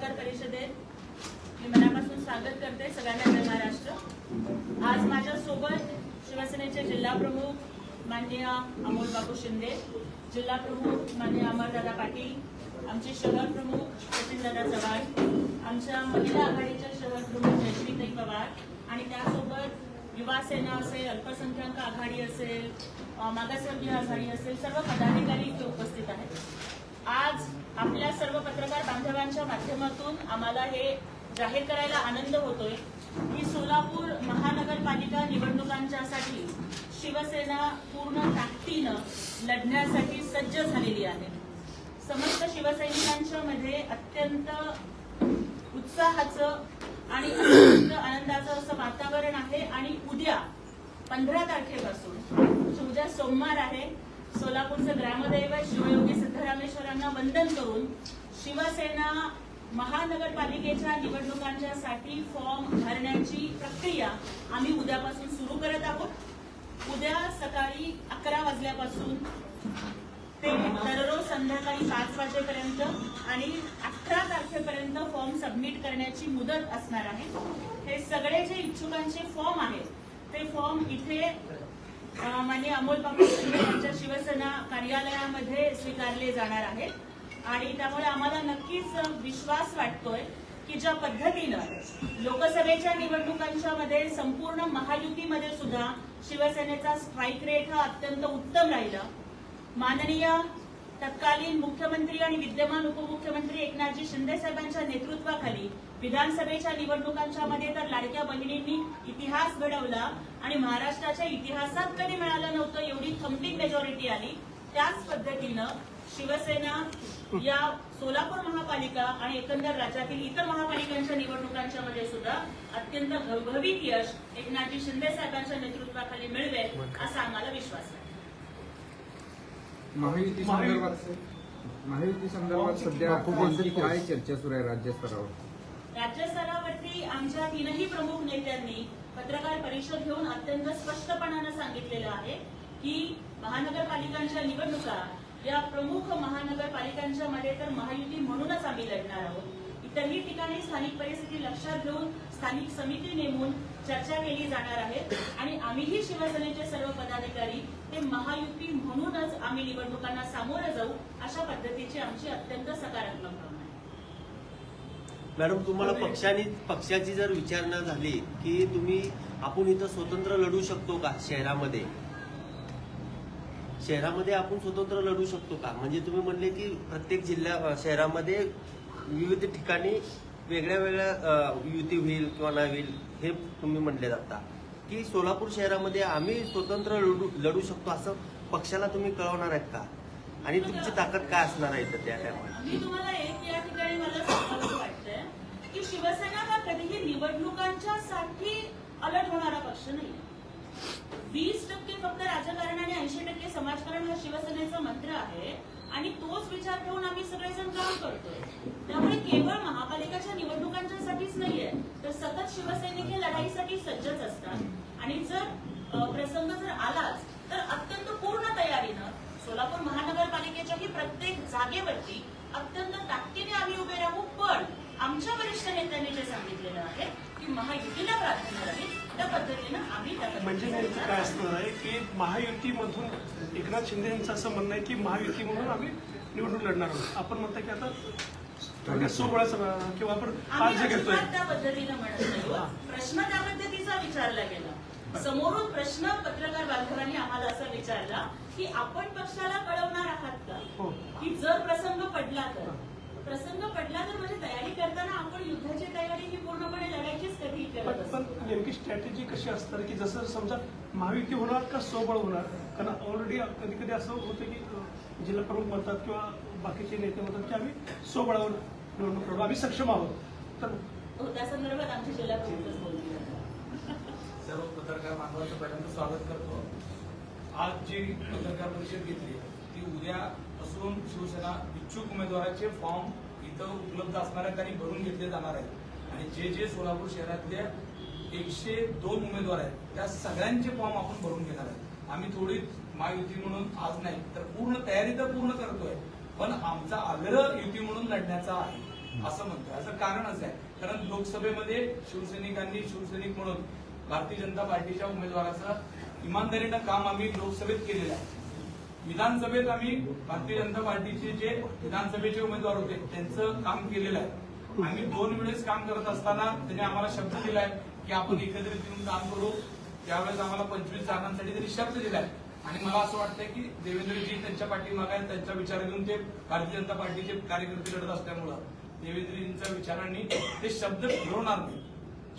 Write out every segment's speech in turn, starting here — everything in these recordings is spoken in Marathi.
पत्रकार परिषदेत मी मनापासून स्वागत करते सगळ्यांना जय महाराष्ट्र. आज माझ्यासोबत शिवसेनेचे जिल्हा प्रमुख माननीय अमोल बापू शिंदे जिल्हा प्रमुख माननीय अमरदादा पाटील आमचे शहर प्रमुख सचिनदादा चव्हाण आमच्या महिला आघाडीच्या शहर प्रमुख जयश्रीताई पवार आणि त्यासोबत युवा सेना असेल अल्पसंख्याक आघाडी असेल मागासवर्गीय आघाडी असेल सर्व पदाधिकारी इथे उपस्थित आहेत. आज आपल्या सर्व पत्रकार बांधवांच्या माध्यमातून आम्हाला हे जाहीर करायला आनंद होतोय. की सोलापूर महानगरपालिका निवडणुकांच्यासाठी शिवसेना पूर्ण ताकदीनं लढण्यासाठी सज्ज झालेली आहे. समस्त शिवसैनिकांच्या मध्ये अत्यंत उत्साहाचं आणि अत्यंत आनंदाचं असं वातावरण आहे आणि उद्या पंधरा तारखेपासून म्हणजे उद्या सोमवार आहे सोलापूरचं ग्रामदैवत शिवयोगी सिद्धरामेश्वरांना वंदन करून शिवसेना महानगरपालिकेच्या निवडणुकांच्या साठी फॉर्म भरण्याची प्रक्रिया आम्ही उद्यापासून सुरू करत आहोत. उद्या सकाळी अकरा वाजल्यापासून ते दररोज संध्याकाळी पाच वाजेपर्यंत आणि अठरा तारखेपर्यंत फॉर्म सबमिट करण्याची मुदत असणार आहे. हे सगळे जे इच्छुकांचे फॉर्म आहेत ते फॉर्म इथे माननीय अमोल बापू शिंदे यांच्या शिवसेना कार्यालयामध्ये स्वीकारले जाणार आहेत आणि त्यामुळे आम्हाला नक्कीच विश्वास वाटतोय की ज्या पद्धतीनं लोकसभेच्या निवडणुकांच्या मध्ये संपूर्ण महायुतीमध्ये सुद्धा शिवसेनेचा स्ट्राईक रेट हा अत्यंत उत्तम राहिला. माननीय तत्कालीन मुख्यमंत्री आणि विद्यमान उपमुख्यमंत्री एकनाथजी शिंदे साहेबांच्या नेतृत्वाखाली विधानसभेच्या निवडणुकांच्या मध्ये तर लाडक्या बहिणींनी इतिहास घडवला आणि महाराष्ट्राच्या इतिहासात कधी मिळालं नव्हतं एवढी थम्पिंग मेजॉरिटी आली. त्याच पद्धतीनं शिवसेना या सोलापूर महापालिका आणि एकंदर राज्यातील इतर महापालिकांच्या निवडणुकांच्या मध्ये सुद्धा अत्यंत घवघवीत यश एकनाथजी शिंदे साहेबांच्या नेतृत्वाखाली मिळवेल असा आम्हाला विश्वास आहे. महायुती संदर्भात महायुती संदर्भात सध्या काय चर्चा सुरू आहे राज्यस्तरावर? राज्यस्तरावरती आमच्या तीनही प्रमुख नेत्यांनी पत्रकार परिषद घेऊन अत्यंत स्पष्टपणानं सांगितलेलं आहे की महानगरपालिकांच्या निवडणुका या प्रमुख महानगरपालिकांच्या मध्ये तर महायुती म्हणूनच आम्ही लढणार आहोत. इतरही ठिकाणी स्थानिक परिस्थिती लक्षात घेऊन स्थानिक समिती नेमून चर्चा केली जाणार आहे. आणि आम्हीही शिवसेनेचे सर्व पदाधिकारी हे महायुती म्हणूनच आम्ही निवडणुकांना सामोरं जाऊ अशा पद्धतीची आमची अत्यंत सकारात्मक भावना मॅडम तुम्हाला पक्षाने पक्षाची जर विचारणा झाली की तुम्ही आपण इथं स्वतंत्र लढू शकतो का शहरामध्ये? शहरामध्ये आपण स्वतंत्र लढू शकतो का? म्हणजे तुम्ही म्हणले की प्रत्येक जिल्ह्या शहरामध्ये विविध ठिकाणी वेगळ्या वेगळ्या युती होईल किंवा नाही होईल. हे तुम्ही म्हणले जाता की सोलापूर शहरामध्ये आम्ही स्वतंत्र लढू लढू शकतो असं पक्षाला तुम्ही कळवणार आहेत का? आणि तुमची ताकद काय असणार आहे त्या टायमाला मी तुम्हाला एक या ठिकाणी मला सांगावं वाटतंय की शिवसेना हा कधीही निवडणुकांच्या साठी अलर्ट होणारा पक्ष नाही वीस टक्के फक्त राजकारण आणि ऐंशी टक्के समाजकारण हा शिवसेनेचा मंत्र आहे आणि तोच विचार ठेवून आम्ही सगळेजण काम करतोय. आणि जर प्रसंग जर आलाच तर अत्यंत पूर्ण तयारीनं सोलापूर महानगरपालिकेच्याही प्रत्येक जागेवरती अत्यंत ताकदीने आम्ही उभे राहू पण आमच्या वरिष्ठ नेत्यांनी जे सांगितलेलं आहे की महायुतीला प्राधान्य राहील त्या पद्धतीनं आम्ही म्हणजे नेमकं काय असणार आहे की महायुतीमधून एकनाथ शिंदे यांचं असं म्हणणं आहे की महायुती म्हणून आम्ही निवडणूक लढणार आहोत. आपण म्हणता की आता सोबळा किंवा आपण आज आम्ही जे घेतोय. अजिबात त्या पद्धतीनं म्हणत नाही. हो. प्रश्न त्या पद्धतीचा विचारला गेला. समोरून प्रश्न पत्रकार बांधवांनी आम्हाला असा विचारला की आपण पक्षाला कळवणार आहात का? हो. की जर प्रसंग पडला तर? प्रसंग पडला तर म्हणजे तयारी करताना आपण युद्धाची तयारी ही पूर्णपणे लढायचीच कधी पण करत पण असतो नेमकी स्ट्रॅटेजी कशी असणार की जसं समजा महायुती होणार का सोबळ होणार? कारण ऑलरेडी कधी कधी असं होतं की जिल्हा प्रमुख म्हणतात किंवा बाकीचे नेते म्हणतात की आम्ही सोबळावर निवडणूक लढू आम्ही सक्षम आहोत. तर हो, त्या संदर्भात आमची जिल्हा प्रमुखच बोलली सर्व पत्रकार बांधवांचं पहिल्यांदा स्वागत करतो. आज जी पत्रकार परिषद घेतली ती उद्या असून शिवसेना इच्छुक उमेदवाराचे फॉर्म इथं उपलब्ध असणार आहेत आणि भरून घेतले जाणार आहेत. आणि जे जे सोलापूर शहरातल्या एकशे दोन उमेदवार आहेत त्या सगळ्यांचे फॉर्म आपण भरून घेणार आहेत. आम्ही थोडी महायुती म्हणून आज नाही तर पूर्ण तयारी तर पूर्ण करतोय पण आमचा आग्रह युती म्हणून लढण्याचा आहे असं म्हणतोय. असं कारणच आहे. कारण लोकसभेमध्ये शिवसैनिकांनी शिवसैनिक म्हणून भारतीय जनता पार्टीच्या उमेदवाराचं इमानदारीनं काम आम्ही लोकसभेत केलेलं आहे. विधानसभेत आम्ही भारतीय जनता पार्टीचे जे विधानसभेचे उमेदवार होते त्यांचं काम केलेलं आहे. आम्ही दोन वेळेस काम करत असताना त्यांनी आम्हाला शब्द दिलाय की आपण एकत्रित येऊन काम करू. त्यावेळेस आम्हाला पंचवीस जागांसाठी त्यांनी शब्द दिलाय. आणि मला असं वाटतंय की देवेंद्रजी त्यांच्या पाठीमागे आहेत त्यांचा विचार घेऊन ते भारतीय जनता पार्टीचे कार्यकर्ते लढत असल्यामुळं देवेंद्रजींच्या विचारांनी ते शब्द फिरवणार नाही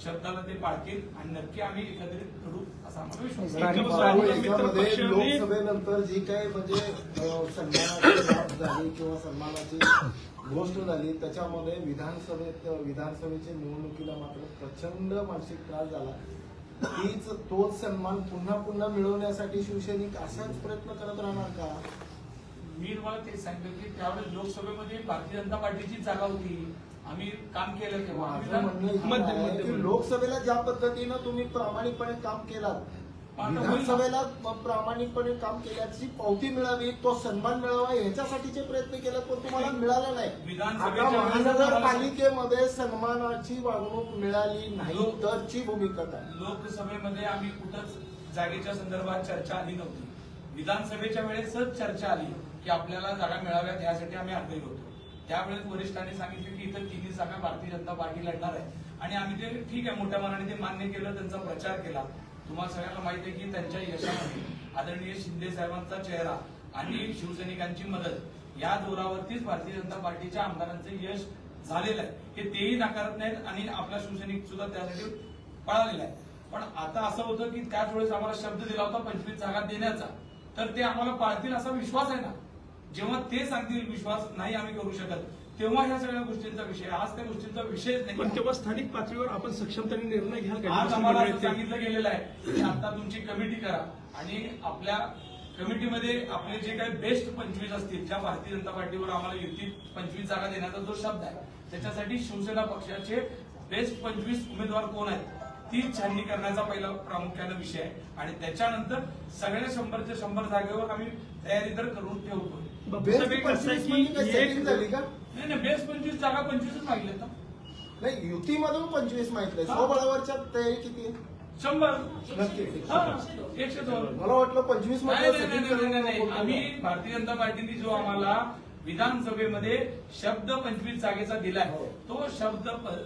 शब्दाला ते पाळतील आणि नक्की आम्ही एकत्रित लढू असा आम्हाला विश्वास लोकसभेनंतर जी काही म्हणजे सन्मानाची झाली किंवा सन्मानाची गोष्ट झाली त्याच्यामध्ये विधानसभेत विधानसभेच्या निवडणुकीला मात्र प्रचंड मानसिक त्रास झाला. तीच तोच सन्मान पुन्हा पुन्हा मिळवण्यासाठी शिवसैनिक असाच प्रयत्न करत राहणार का? मी तुम्हाला तेच सांगितलं की त्यावेळेस लोकसभेमध्ये भारतीय जनता पार्टीची जागा होती. आम्ही काम केलं तेव्हा. माझं म्हणणं इतकं मध्य- आहे. मध्य- की लोकसभेला ज्या पद्धतीनं तुम्ही प्रामाणिकपणे काम केलात विधानसभेला प्रामाणिकपणे काम केल्याची पावती मिळावी तो सन्मान मिळावा ह्याच्यासाठीचे प्रयत्न केले पण तुम्हाला मिळालं नाही. विधानसभेच्या आता महानगरपालिकेमध्ये सन्मानाची वागणूक मिळाली नाही लोक- तरची भूमिका काय? लोकसभेमध्ये आम्ही कुठंच जागेच्या संदर्भात चर्चा आली नव्हती. विधानसभेच्या वेळेसच चर्चा आली की आपल्याला जागा मिळाव्यात यासाठी आम्ही आग्रही होतो. त्यावेळेस वरिष्ठांनी सांगितलं की इथं तिन्ही जागा भारतीय जनता पार्टी लढणार आहे. आणि आम्ही ते ठीक आहे मोठ्या मनाने ते मान्य केलं त्यांचा प्रचार केला. तुम्हाला सगळ्यांना माहिती आहे की त्यांच्या यशामध्ये आदरणीय शिंदे साहेबांचा चेहरा आणि शिवसैनिकांची मदत या जोरावरतीच भारतीय जनता पार्टीच्या आमदारांचं यश झालेलं आहे. हे तेही नाकारत नाहीत आणि आपला शिवसैनिक सुद्धा त्यासाठी पळालेला आहे. पण आता असं होतं की त्याच वेळेस आम्हाला शब्द दिला होता पंचवीस जागा देण्याचा. तर ते आम्हाला पाळतील असा विश्वास आहे ना? जेव्हा ते सांगतील विश्वास नाही आम्ही करू शकत तेव्हा ह्या सगळ्या गोष्टींचा विषय. आज त्या गोष्टींचा विषयच पण नाही तेव्हा स्थानिक पातळीवर आपण सक्षमतेने निर्णय घ्याल का आज आम्हाला असं? सांगितलं गेलेलं आहे की आता तुमची कमिटी करा आणि आपल्या कमिटीमध्ये आपले जे काही बेस्ट पंचवीस असतील ज्या भारतीय जनता पार्टीवर आम्हाला युती पंचवीस जागा देण्याचा जो शब्द आहे त्याच्यासाठी शिवसेना पक्षाचे बेस्ट पंचवीस उमेदवार कोण आहेत ती छाननी करण्याचा पहिला प्रामुख्याने विषय आहे आणि त्याच्यानंतर सगळ्या शंभरच्या शंभर जागेवर आम्ही तयारी तर करून ठेवतोय आहे बेस्ट म्हणजे काय की setting झाली एक का नाही नाही बेस्ट पंचवीस जागा पंचवीसच मागले ना नाही युतीमधून पंचवीस माहिती हा. स्वबळावरच्या तयारी किती आहे? शंभर नक्की हा एकशे दोन मला वाटलं पंचवीस नाही मध्ये नाही, नाही, नाही, नाही, नाही. आम्ही भारतीय जनता पार्टीने जो आम्हाला विधानसभेमध्ये शब्द पंचवीस जागेचा दिलाय हो. तो शब्द प-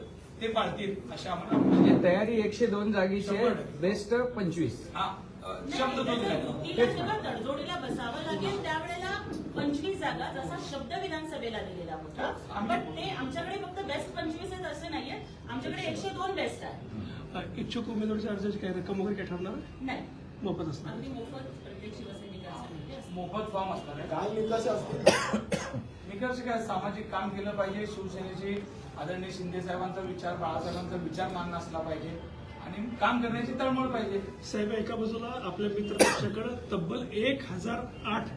ते पाळतील अशा आम्हाला म्हणजे तयारी एकशे दोन जागीची शंभर टक्के. बेस्ट पंचवीस हा अ, शब्द तो त्याचं दिलाय युतीला जेव्हा तडजोडीला बसावं लागेल त्यावेळेला पंचवीस जागा जसा शब्द विधानसभेला दिलेला होता पण ते आमच्याकडे फक्त बेस्ट पंचवीस आहेत असे नाहीये. आमच्याकडे एकशे दोन बेस्ट आहे इच्छुक उमेदवाराच्या अर्जाची काय रक्कम वगैरे काय ठरणार? नाही. मोफत असणार. अगदी मोफत प्रत्येक शिवसैनिकांसाठी. मोफत फॉर्म असणार आहे. काय निकष असतील? निकष काय? सामाजिक काम केलं पाहिजे. शिवसेनेची आदरणीय शिंदे साहेबांचा विचार बाळासाहेबांचा विचार मान्य असला पाहिजे. आणि काम करण्याची तळमळ पाहिजे. साहेब एका बाजूला आपल्या मित्र पक्षाकडे तब्बल एक हजार आठ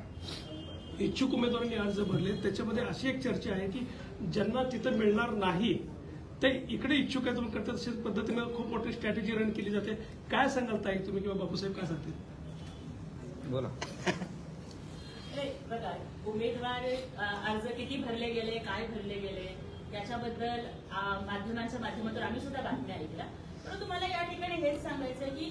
इच्छुक उमेदवारांनी अर्ज भरले. त्याच्यामध्ये अशी एक चर्चा आहे की ज्यांना तिथं मिळणार नाही ते इकडे इच्छुक आहे तुम्ही करतात. तशाच पद्धतीनं खूप मोठी स्ट्रॅटेजी रन केली जाते. काय सांगाल ताई तुम्ही किंवा बापूसाहेब काय सांगतील? बोला. हे बघा उमेदवार अर्ज किती भरले गेले काय भरले गेले त्याच्याबद्दल माध्यमांच्या माध्यमातून आम्ही सुद्धा बातम्या ऐकल्या. परंतु मला या ठिकाणी हेच सांगायचं की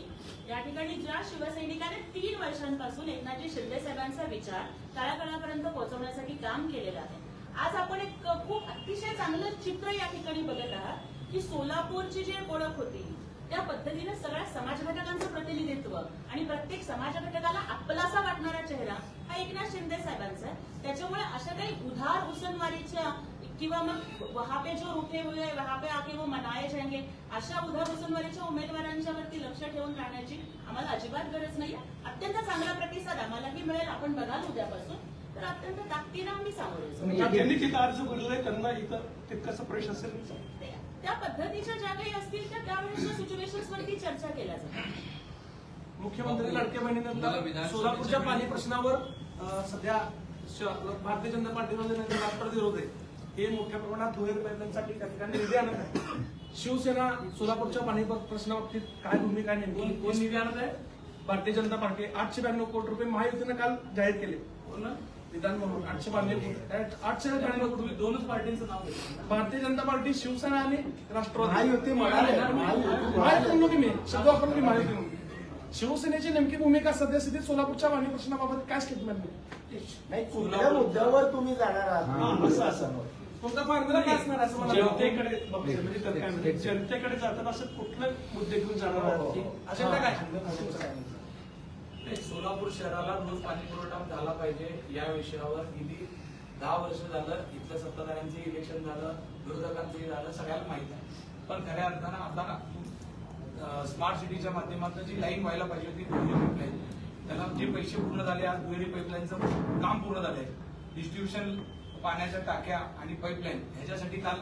या ठिकाणी ज्या शिवसैनिकाने तीन वर्षांपासून एकनाथजी शिंदे साहेबांचा विचार तळागाळापर्यंत पोहोचवण्यासाठी काम केलेलं आहे. आज आपण एक खूप अतिशय चांगलं चित्र या ठिकाणी बघत आहात की सोलापूरची जी ओळख होती त्या पद्धतीने सगळ्या समाज घटकांचं प्रतिनिधित्व आणि प्रत्येक समाज घटकाला आपलासा वाटणारा चेहरा हा एकनाथ शिंदे साहेबांचा आहे. त्याच्यामुळे अशा काही उधार उसनवारीच्या किंवा मग वहा पे जो रुके हुए हैं, वहा पे आके वो मनाए जाएंगे अशा उधार उसनवारीच्या उमेदवारांच्या वरती लक्ष ठेवून राहण्याची आम्हाला अजिबात गरज नाही. अत्यंत चांगला प्रतिसाद आम्हालाही मिळेल. आपण बघाल उद्यापासून. तर अत्यंत ताकदीनं आम्ही सामोरे ज्यांनी तिथं अर्ज भरलेला त्यांना इथं तितकासा त्या पद्धतीच्या ज्या काही असतील त्या त्यावेळेसच्या सिच्युएशन वरती चर्चा केल्या जातात मुख्यमंत्री लाडक्या बहिणीनंतर सोलापूरच्या पाणी प्रश्नावर सध्या भारतीय जनता पार्टीमध्ये नंतर राष्ट्रवादी विरोध आहे हे मोठ्या प्रमाणात दुहेरी प्रयत्नांसाठी त्या ठिकाणी निधी आणत आहे शिवसेना सोलापूरच्या पाणी प्रश्नाबाबतीत काय भूमिका नेमकी? कोण निधी आणत आहे? भारतीय जनता पार्टी. आठशे ब्याण्णव कोटी रुपये महायुतीनं काल जाहीर केले. कोण? विधान म्हणून आठशे आठशे तुम्ही तुम्ही दोनच पार्टींचं नाव भारतीय जनता पार्टी शिवसेना आणि राष्ट्रवादी. महायुती महायुती. मी शब्द वापरलो महायुती म्हणून. शिवसेनेची नेमकी भूमिका सद्यस्थितीत सोलापूरच्या पाणी प्रश्नाबाबत काय स्टेटमेंट नाही कुठल्या मुद्द्यावर तुम्ही जाणार आहात? असं असं. तुमचा फॉर्म्युला काय असणार असं मला जनतेकडे म्हणजे काय जनतेकडे जाताना असं कुठलं मुद्दे घेऊन जाणार आहात? की अजेंडा काय? तुमचा काय नाही, सोलापूर शहराला रोज पाणी पुरवठा झाला पाहिजे या विषयावर गेली दहा वर्ष झालं इथल्या सत्ताधाऱ्यांचं इलेक्शन झालं विरोधकांचंही झालं सगळ्याला माहीत आहे. पण खऱ्या अर्थानं आता स्मार्ट सिटीच्या माध्यमातून जी लाईन व्हायला पाहिजे होती दुहेरी पाईपलाईन त्याला जे पैसे पूर्ण झाले आज दुहेरी पाईपलाईनचं काम पूर्ण झालंय. डिस्ट्रीब्युशन पाण्याच्या टाक्या आणि पाईपलाईन ह्याच्यासाठी काल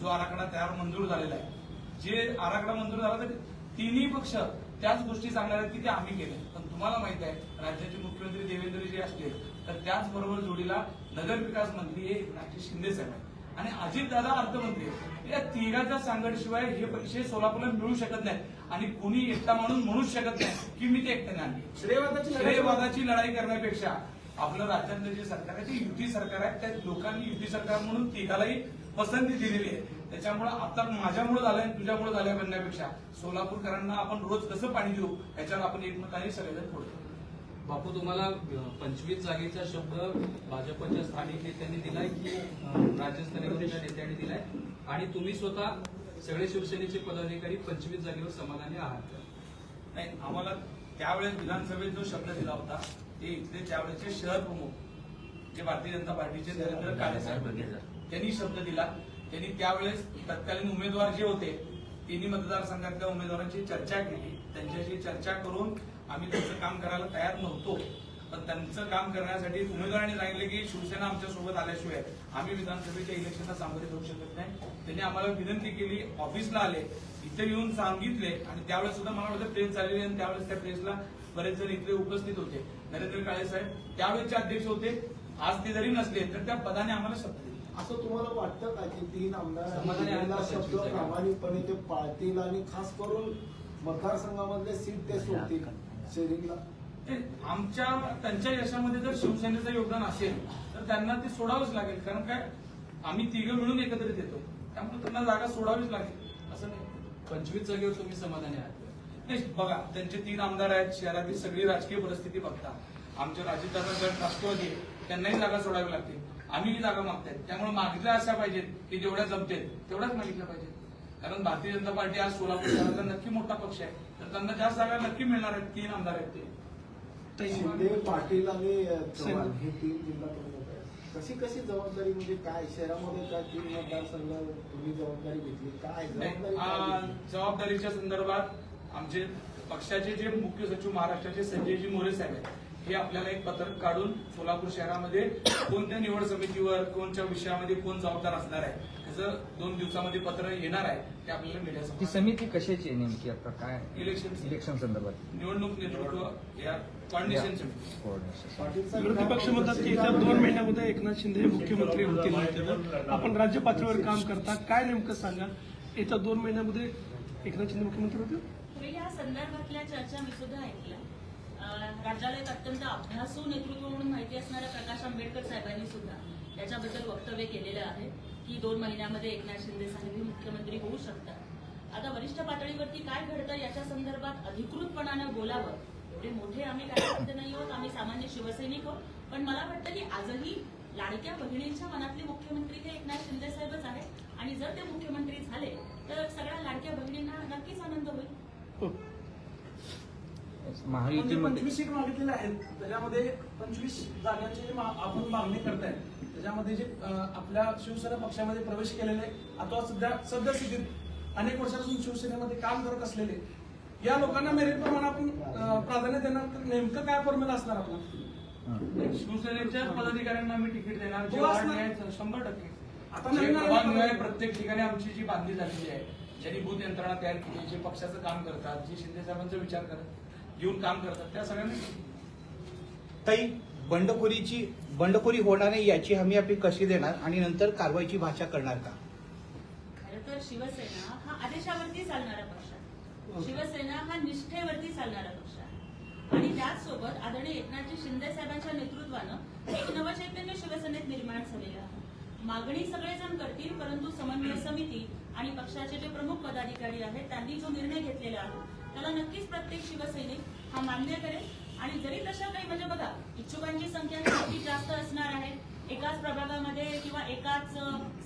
जो आराखडा तयार मंजूर झालेला आहे. जे आराखडा मंजूर झाला तर तिन्ही पक्ष त्याच गोष्टी सांगणार आहेत की ते आम्ही केले पण तुम्हाला माहीत आहे राज्याचे मुख्यमंत्री देवेंद्रजी असले तर त्याचबरोबर जोडीला नगर विकास मंत्री हे एकनाथजी शिंदे साहेब आहेत. आणि अजितदादा अर्थमंत्री आहेत. या तिघाच्या सांगडशिवाय हे पैसे सोलापूरला मिळू शकत नाही आणि कोणी एकटा माणूस म्हणूच शकत नाही की मी ते एकट्याने आणले. श्रेयवादाची लढाई करण्यापेक्षा आपलं राज्यातलं जे सरकार आहे ते युती सरकार आहे त्या लोकांनी युती सरकार म्हणून तिघालाही पसंती दिलेली आहे. त्याच्यामुळे आता माझ्यामुळे झालंय तुझ्यामुळे झालंय म्हणण्यापेक्षा सोलापूरकरांना आपण रोज कसं पाणी देऊ याच्यावर आपण एकमताने सगळेजण जाऊ. बापू तुम्हाला पंचवीस जागेचा शब्द भाजपच्या स्थानिक नेत्यांनी दिलाय की राज्यस्तरीय नेत्यांनी दिलाय? आणि तुम्ही स्वतः सगळे शिवसेनेचे पदाधिकारी पंचवीस जागेवर समाधानी आहात नाही आम्हाला त्यावेळेस विधानसभेत जो शब्द दिला होता ते इथले त्यावेळेचे शहर प्रमुख जे भारतीय जनता पार्टीचे नरेंद्र काळे साहेब त्यांनी शब्द दिला. त्यांनी त्यावेळेस तत्कालीन उमेदवार जे होते तिन्ही मतदारसंघातल्या उमेदवारांची चर्चा केली. त्यांच्याशी चर्चा करून आम्ही त्यांचं काम करायला तयार नव्हतो. पण त्यांचं काम करण्यासाठी उमेदवारांनी सांगितले की शिवसेना आमच्यासोबत आल्याशिवाय आम्ही विधानसभेच्या इलेक्शनला सामोरे जाऊ शकत नाही. त्यांनी आम्हाला विनंती केली ऑफिसला आले इथे येऊन सांगितले आणि त्यावेळेस सुद्धा मला वाटतं प्रेस झालेली आणि त्यावेळेस त्या प्रेसला बरेच जण इथले उपस्थित होते. नरेंद्र काळे साहेब त्यावेळेसचे अध्यक्ष होते. आज ते जरी नसले तर त्या पदाने आम्हाला शपथ दिली. असं तुम्हाला वाटतं का की तीन का शब्द? प्रामाणिकपणे ते पाळतील आणि खास करून मतदारसंघामधले सीट ते सोडतील? शेअरिंगला ते आमच्या त्यांच्या यशामध्ये जर शिवसेनेचं योगदान असेल तर त्यांना ते सोडावंच लागेल. कारण काय? आम्ही तिघं मिळून एकत्रित येतो. त्यामुळे त्यांना जागा सोडावीच लागेल. असं नाही. पंचवीस जागेवर तुम्ही समाधानी आहात. नाही बघा त्यांचे तीन आमदार आहेत. शहरातील सगळी राजकीय परिस्थिती बघता. आमच्या राजदादा गट राष्ट्रवादी आहे, त्यांनाही जागा सोडावी लागते आम्हीही जागा मागतायत. त्यामुळे मागितल्या अशा पाहिजेत की जेवढ्या जमतील तेवढ्याच मागितल्या पाहिजेत. कारण भारतीय जनता पार्टी आज सोलापूर शहरातला नक्की मोठा पक्ष आहे. तर त्यांना जास्त जागा नक्की मिळणार आहेत तीन आमदार आहेत ते. शिंदे पाटील आणि चव्हाण हे तीन जिल्हा प्रमुख आहेत. कशी कशी जबाबदारी म्हणजे काय? शहरामध्ये काय तीन मतदारसंघ तुम्ही जबाबदारी घेतली? काय नाही, जबाबदारी आ, काय घेतली? जबाबदारीच्या संदर्भात आमचे पक्षाचे जे मुख्य सचिव महाराष्ट्राचे संजयजी मोरे साहेब आहेत हे आपल्याला एक पत्रक काढून सोलापूर शहरामध्ये कोणत्या निवड समितीवर कोणत्या विषयामध्ये कोण जबाबदार असणार आहे त्याचं दोन दिवसामध्ये पत्र येणार आहे ते आपल्याला ती मीडियासमोर समिती कशाची आहे नेमकी आता? काय? इलेक्शन इलेक्शन संदर्भात. निवडणूक नेतृत्व या कॉर्डिनेशन समिती. कोऑर्डिनेशन विरोधी पक्ष म्हणतात की येत्या दोन महिन्यामध्ये एकनाथ शिंदे हे मुख्यमंत्री होतील. म्हणतात. आपण राज्य पातळीवर काम करता. काय नेमकं सांगा? येत्या दोन महिन्यामध्ये एकनाथ शिंदे मुख्यमंत्री होतील? या संदर्भातल्या चर्चा मी सुद्धा ऐकल्या. अं, राज्याला एक अत्यंत अभ्यासू नेतृत्व म्हणून माहिती असणाऱ्या प्रकाश आंबेडकर साहेबांनी सुद्धा त्याच्याबद्दल वक्तव्य केलेलं आहे. की दोन महिन्यामध्ये एकनाथ शिंदे साहेब मुख्यमंत्री होऊ शकतात. आता वरिष्ठ पातळीवरती काय घडतं याच्या संदर्भात अधिकृतपणानं बोलावं एवढे मोठे आम्ही कार्यकर्ते नाही आहोत. आम्ही सामान्य शिवसैनिक आहोत. पण मला वाटतं की आजही लाडक्या बहिणींच्या मनातले मुख्यमंत्री हे एकनाथ शिंदे साहेबच आहेत. आणि जर ते मुख्यमंत्री झाले तर सगळ्या लाडक्या बहिणींना नक्कीच आनंद होईल. हो. हो. म्हणजे महायुतीमध्ये पंचवीस सीट मागितलेल्या आहेत त्याच्यामध्ये पंचवीस जागांची जी मा- आपण मागणी करताय त्याच्यामध्ये जे आपल्या शिवसेना पक्षामध्ये प्रवेश केलेले अथवा सध्या सद्यस्थितीत अनेक वर्षापासून शिवसेनेमध्ये काम करत असलेले या लोकांना मेरिट प्रमाणे आपण प्राधान्य देणार तर नेमकं काय फॉर्म्युला असणार आपला. शिवसेनेच्या पदाधिकाऱ्यांना आम्ही तिकीट देणार हो, शंभर टक्के आता प्रत्येक ठिकाणी आमची जी बांधली झालेली आहे ज्यांनी भूत यंत्रणा तयार केली जे पक्षाचं काम करतात जे शिंदे साहेबांचा विचार करत घेऊन काम करतात त्या सगळ्यांनी. ताई बंडखोरीची बंडखोरी होणार नाही याची हमी आपली कशी देणार आणि नंतर कारवाईची भाषा करणार का? खरं तर शिवसेना हा आदेशावरती चालणारा पक्ष आहे. शिवसेना हा निष्ठेवरती चालणारा पक्ष आहे. आणि त्याचसोबत आदरणीय एकनाथजी शिंदे साहेबांच्या नेतृत्वानं एक नवचैतन्य शिवसेनेत निर्माण झालेलं आहे. मागणी सगळेजण करतील परंतु समन्वय समिती आणि पक्षाचे जे प्रमुख पदाधिकारी आहेत त्यांनी जो निर्णय घेतलेला आहे त्याला नक्कीच प्रत्येक शिवसैनिक हा मान्य करेल. आणि जरी तशा काही म्हणजे बघा इच्छुकांची संख्या नक्कीच जास्त असणार आहे. एकाच प्रभागामध्ये किंवा एकाच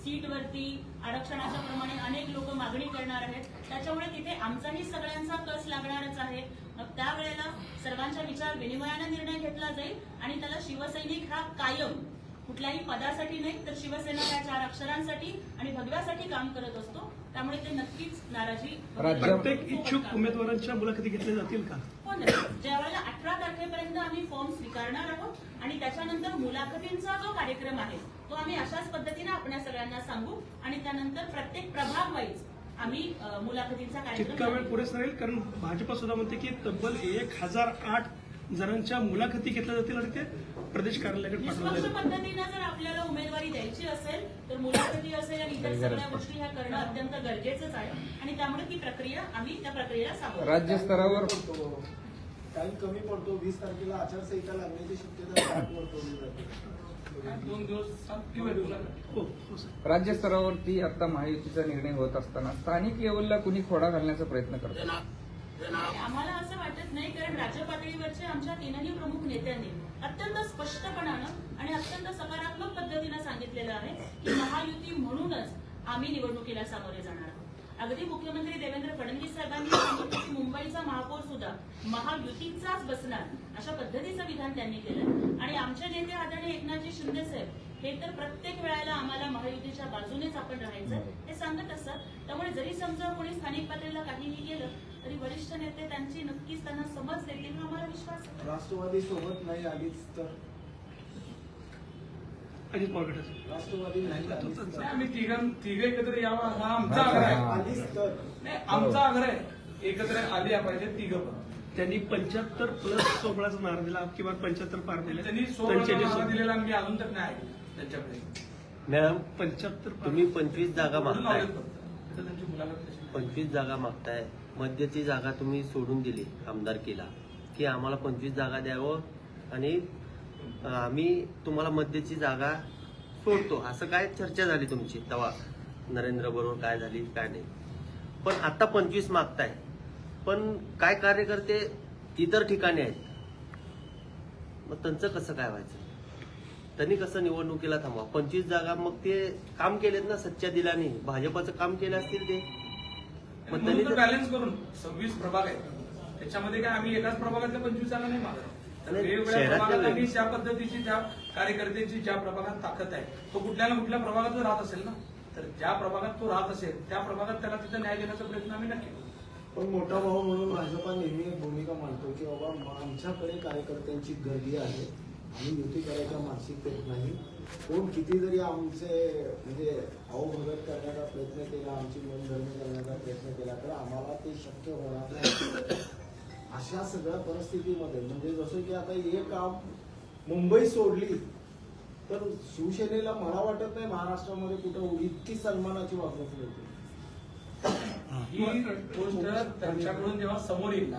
सीटवरती आरक्षणाच्या प्रमाणे अनेक लोक मागणी करणार आहेत. त्याच्यामुळे तिथे आमचाही सगळ्यांचा कस लागणारच आहे. मग त्यावेळेला सर्वांच्या विचार विनिमयाने निर्णय घेतला जाईल आणि त्याला शिवसैनिक हा कायम. कुठल्याही पदासाठी नाही तर शिवसेना या चार अक्षरांसाठी आणि भगव्यासाठी काम करत असतो. त्यामुळे ते नक्कीच नाराजी प्रत्येक इच्छुक उमेदवारांच्या मुलाखती घेतल्या जातील का? हो. ज्यावेळेला अठरा तारखेपर्यंत आम्ही फॉर्म स्वीकारणार आहोत आणि त्याच्यानंतर मुलाखतींचा जो कार्यक्रम आहे तो आम्ही अशाच पद्धतीने आपल्या सगळ्यांना सांगू आणि त्यानंतर प्रत्येक प्रभाग वाईज आम्ही मुलाखतींचा कार्यक्रम वेळ पुरेसा राहील? कारण भाजप सुद्धा म्हणते की तब्बल एक हजार आठ जणांच्या मुलाखती घेतल्या जातील आणि ते प्रदेश कार्यालयाकडे निष्पक्ष जातील. पद्धतीनं जर आपल्याला उमेदवारी द्यायची असेल तर मुलाखती असेल आणि इतर सगळ्या गोष्टी ह्या करणं अत्यंत गरजेचंच आहे. आणि त्यामुळे ती प्रक्रिया आम्ही त्या प्रक्रियेला सामोरं राज्य स्तरावर? टाइम कमी पडतो. वीस तारखेला आचारसंहिता लागण्याची शक्यता साठ वर्तवली जाते. दोन दिवस किंवा हो हो सर राज्य स्तरावरती आता महायुतीचा निर्णय होत असताना स्थानिक लेवलला कुणी खोडा घालण्याचा प्रयत्न करतो म्हणजे आम्हाला असं वाटत नाही कारण राज्य पातळीवरच्या आमच्या तीनही प्रमुख नेत्यांनी अत्यंत स्पष्टपणानं आणि अत्यंत सकारात्मक पद्धतीनं सांगितलेलं आहे की महायुती म्हणूनच आम्ही निवडणुकीला सामोरे जाणार आहोत. अगदी मुख्यमंत्री देवेंद्र फडणवीस साहेबांनी सांगितलं की मुंबईचा महापौर सुद्धा महायुतीचाच बसणार अशा पद्धतीचं विधान त्यांनी केलं. आणि आमचे नेते आदरणीय एकनाथजी शिंदे साहेब हे तर प्रत्येक वेळेला आम्हाला महायुतीच्या बाजूनेच आपण राहायचं हे सांगत असतात त्यामुळे जरी समजा कोणी स्थानिक पातळीला काहीही गेलं तरी वरिष्ठ नेते त्यांची नक्कीच त्यांना समज देतील आम्हाला विश्वास आहे. राष्ट्रवादी सोबत नाही आलीच तर? अजित राष्ट्रवादी नाही आलीच तर? आम्ही तिघ तिघ एकत्र यावा हा आमचा आग्रह आहे. आलीच तर. नाही आमचा आग्रह आहे. एकत्र आली पाहिजे तिघ पण. त्यांनी पंच्याहत्तर प्लस सोहळाचा नारा दिला किंवा पंच्याहत्तर पार दिले. त्यांनी सोळा नारा दिलेला आम्ही अजून तक नाही ऐकलं त्यांच्याकडे. मॅडम पंच्याहत्तर पार तुम्ही पंचवीस जागा बोलून मागताय. फक्त. तर त्यांची मुलाखत कशी? पंचवीस जागा मागताय. मध्यची जागा तुम्ही सोडून दिली आमदारकीला की आम्हाला पंचवीस जागा द्यावं आणि आम्ही तुम्हाला मध्यची जागा सोडतो. असं काय चर्चा झाली तुमची? तेव्हा नरेंद्र बरोबर काय झाली काय नाही. पण आता पंचवीस मागताय. पण काय कार्यकर्ते इतर ठिकाणी आहेत. मग त्यांचं कसं काय व्हायचं? त्यांनी कसं निवडणुकीला थांबवा? पंचवीस जागा मग ते काम केलेत ना सच्च्या दिलाने. भाजपाचं काम केलं असतील ते. मग बॅलन्स करून सव्वीस प्रभाग आहेत. त्याच्यामध्ये काय आम्ही एकाच प्रभागातल्या पंचवीस जागा नाही मागत. तर वेगवेगळ्या प्रभागात आम्ही. ज्या पद्धतीची ज्या कार्यकर्त्यांची ज्या प्रभागात ताकद आहे तो कुठल्या ना कुठल्या प्रभागात तो राहत असेल ना? तर ज्या प्रभागात तो राहत असेल त्या प्रभागात त्याला तिथं न्याय देण्याचा प्रयत्न आम्ही नक्की करू. पण मोठा भाऊ म्हणून भाजपा नेहमी एक भूमिका मांडतो की बाबा आमच्याकडे कार्यकर्त्यांची गर्दी आहे. आम्ही युती करायच्या मानसिकतेत नाही. कोण किती जरी आमचे म्हणजे अवभगत करण्याचा प्रयत्न केला आमची मनधरणी करण्याचा प्रयत्न केला तर आम्हाला ते शक्य होणार नाही. अशा सगळ्या परिस्थितीमध्ये म्हणजे जसं की आता हे काम मुंबई सोडली तर शिवसेनेला मला वाटत नाही महाराष्ट्रामध्ये कुठं इतकी सन्मानाची वागणूक मिळते. ही गोष्ट त्यांच्याकडून जेव्हा समोर येईल